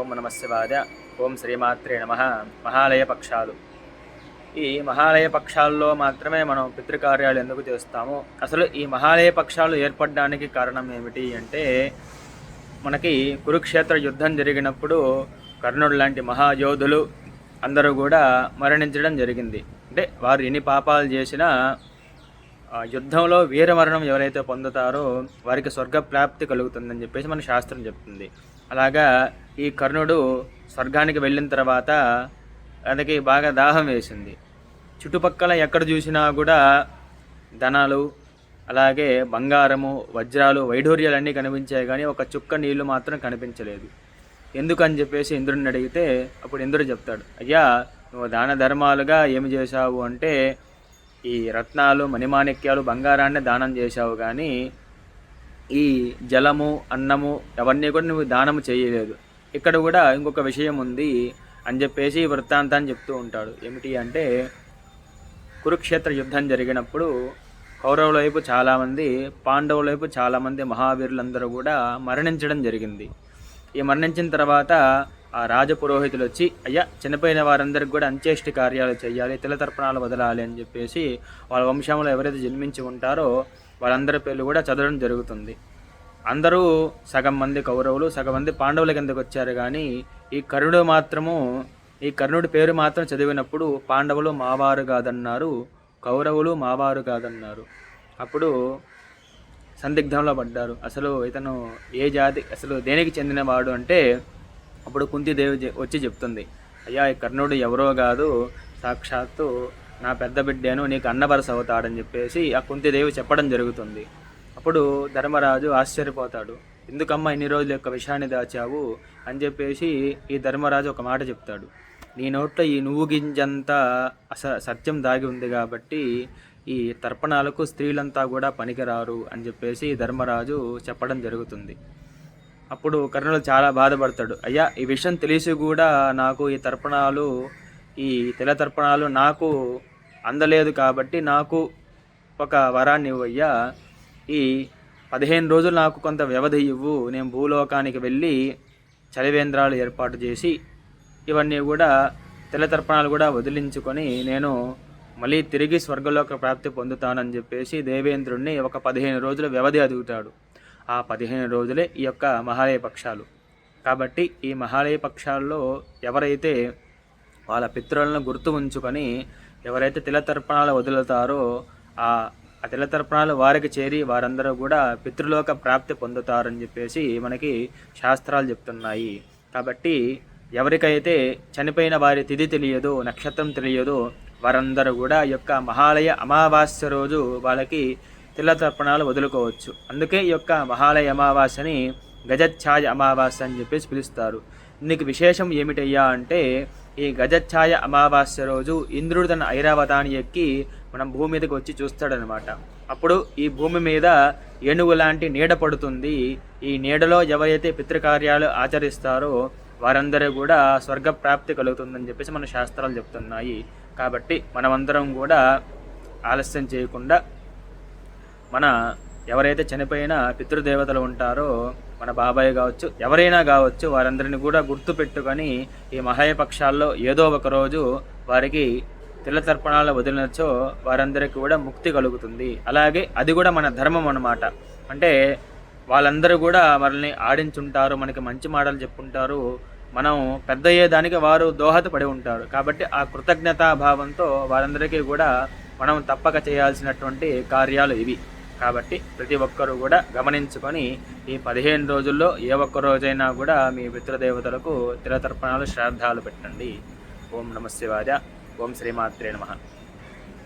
ఓం నమశివాయ ఓం శ్రీమాత్రే నమ. మహాలయ పక్షాలు. ఈ మహాలయ పక్షాల్లో మాత్రమే మనం పితృకార్యాలు ఎందుకు చేస్తాము? అసలు ఈ మహాలయ పక్షాలు ఏర్పడడానికి కారణం ఏమిటి అంటే మనకి కురుక్షేత్ర యుద్ధం జరిగినప్పుడు కర్ణుడు లాంటి మహాయోధులు అందరూ కూడా మరణించడం జరిగింది. అంటే వారు ఎన్ని పాపాలు చేసినా యుద్ధంలో వీరమరణం ఎవరైతే పొందుతారో వారికి స్వర్గ ప్రాప్తి కలుగుతుందని చెప్పేసి మన శాస్త్రం చెప్తుంది. అలాగా ఈ కర్ణుడు స్వర్గానికి వెళ్ళిన తర్వాత అతనికి బాగా దాహం వేసింది. చుట్టుపక్కల ఎక్కడ చూసినా కూడా ధనాలు అలాగే బంగారము వజ్రాలు వైఢూర్యాలన్నీ కనిపించాయి కానీ ఒక చుక్క నీళ్ళు మాత్రం కనిపించలేదు. ఎందుకని చెప్పేసి ఇంద్రుడిని అడిగితే అప్పుడు ఇంద్రుడు చెప్తాడు అయ్యా నువ్వు దాన ధర్మాలుగా ఏమి చేశావు అంటే ఈ రత్నాలు మణిమాణిక్యాలు బంగారాన్ని దానం చేశావు కానీ ఈ జలము అన్నము అవన్నీ కూడా నువ్వు దానము చేయలేదు. ఇక్కడ కూడా ఇంకొక విషయం ఉంది అని చెప్పేసి వృత్తాంతాన్ని చెప్తూ ఉంటాడు. ఏమిటి అంటే కురుక్షేత్ర యుద్ధం జరిగినప్పుడు కౌరవుల వైపు చాలామంది పాండవుల వైపు చాలామంది మహావీరులందరూ కూడా మరణించడం జరిగింది. ఈ మరణించిన తర్వాత ఆ రాజపురోహితులు వచ్చి అయ్యా చనిపోయిన వారందరికి కూడా అంత్యేష్టి కార్యాలు చేయాలి తిలతర్పణాలు వదలాలి అని చెప్పేసి వాళ్ళ వంశంలో ఎవరైతే జన్మించి ఉంటారో వాళ్ళందరి పేర్లు కూడా చదవడం జరుగుతుంది. అందరూ సగం మంది కౌరవులు సగం మంది పాండవుల కిందకు వచ్చారు కానీ ఈ కర్ణుడు మాత్రము ఈ కర్ణుడి పేరు మాత్రం చదివినప్పుడు పాండవులు మావారు కాదన్నారు కౌరవులు మావారు కాదన్నారు. అప్పుడు సందిగ్ధంలో పడ్డారు. అసలు ఇతను ఏ జాతి అసలు దేనికి చెందినవాడు అంటే అప్పుడు కుంతిదేవి వచ్చి చెప్తుంది. అయ్యా ఈ కర్ణుడు ఎవరో కాదు సాక్షాత్తు నా పెద్ద బిడ్డను నీకు అన్నవరస అవుతాడని చెప్పేసి ఆ కుంతిదేవి చెప్పడం జరుగుతుంది. అప్పుడు ధర్మరాజు ఆశ్చర్యపోతాడు. ఎందుకమ్మా ఇన్ని రోజుల యొక్క విషయాన్ని దాచావు? అని చెప్పేసి ఈ ధర్మరాజు ఒక మాట చెప్తాడు. నీ నోట్లో ఈ నువ్వు గింజంతా అస సత్యం దాగి ఉంది కాబట్టి ఈ తర్పణాలకు స్త్రీలంతా కూడా పనికిరారు అని చెప్పేసి ధర్మరాజు చెప్పడం జరుగుతుంది. అప్పుడు కర్ణుడు చాలా బాధపడతాడు. అయ్యా ఈ విషయం తెలిసి కూడా నాకు ఈ తర్పణాలు ఈ తెల తర్పణాలు నాకు అందలేదు కాబట్టి నాకు ఒక వరాన్ని ఇవ్వయ్యా. ఈ పదిహేను రోజులు నాకు కొంత వ్యవధి ఇవ్వు. నేను భూలోకానికి వెళ్ళి చలివేంద్రాలు ఏర్పాటు చేసి ఇవన్నీ కూడా తెల్లతర్పణాలు కూడా వదిలించుకొని నేను మళ్ళీ తిరిగి స్వర్గలోక ప్రాప్తి పొందుతానని చెప్పేసి దేవేంద్రుణ్ణి ఒక పదిహేను రోజుల వ్యవధి అదుగుతాడు. ఆ పదిహేను రోజులే ఈ యొక్క మహాలయ పక్షాలు. కాబట్టి ఈ మహాలయ పక్షాల్లో ఎవరైతే వాళ్ళ పిత్రులను గుర్తు ఉంచుకొని ఎవరైతే తిలతర్పణాలు వదులుతారో ఆ ఆ తిలతర్పణాలు వారికి చేరి వారందరూ కూడా పితృలోక ప్రాప్తి పొందుతారని చెప్పేసి మనకి శాస్త్రాలు చెప్తున్నాయి. కాబట్టి ఎవరికైతే చనిపోయిన వారి తిథి తెలియదో నక్షత్రం తెలియదో వారందరూ కూడా యొక్క మహాలయ అమావాస్య రోజు వాళ్ళకి తిలతర్పణాలు వదులుకోవచ్చు. అందుకే ఈ యొక్క మహాలయ అమావాస్యని గజఛాయ అమావాస్య అని చెప్పేసి పిలుస్తారు. నీకు విశేషం ఏమిటయ్యా అంటే ఈ గజఛాయ అమావాస్య రోజు ఇంద్రుడు తన ఐరావతాన్ని ఎక్కి మనం భూమి మీదకి వచ్చి చూస్తాడనమాట అప్పుడు ఈ భూమి మీద ఏనుగు లాంటి నీడ పడుతుంది. ఈ నీడలో ఎవరైతే పితృకార్యాలు ఆచరిస్తారో వారందరూ కూడా స్వర్గ ప్రాప్తి కలుగుతుందని చెప్పేసి మన శాస్త్రాలు చెప్తున్నాయి. కాబట్టి మనమందరం కూడా ఆలస్యం చేయకుండా మన ఎవరైతే చనిపోయిన పితృదేవతలు ఉంటారో మన బాబాయ్ కావచ్చు ఎవరైనా కావచ్చు వారందరిని కూడా గుర్తుపెట్టుకొని ఈ మహాయపక్షాల్లో ఏదో ఒక రోజు వారికి తిల తర్పణాలు వదిలినచో వారందరికీ కూడా ముక్తి కలుగుతుంది. అలాగే అది కూడా మన ధర్మం అన్నమాట. అంటే వాళ్ళందరూ కూడా మనల్ని ఆడించుంటారు మనకి మంచి మాటలు చెప్పుంటారు. మనం పెద్ద అయ్యేదానికి వారు దోహదపడి ఉంటారు. కాబట్టి ఆ కృతజ్ఞతా భావంతో వారందరికీ కూడా మనం తప్పక చేయాల్సినటువంటి కార్యాలు ఇవి. కాబట్టి ప్రతి ఒక్కరూ కూడా గమనించుకొని ఈ పదిహేను రోజుల్లో ఏ ఒక్క రోజైనా కూడా మీ పితృదేవతలకు తిరతర్పణాలు శ్రాద్ధాలు పెట్టండి. ఓం నమ శివాయ. ఓం శ్రీమాత్రే నమ.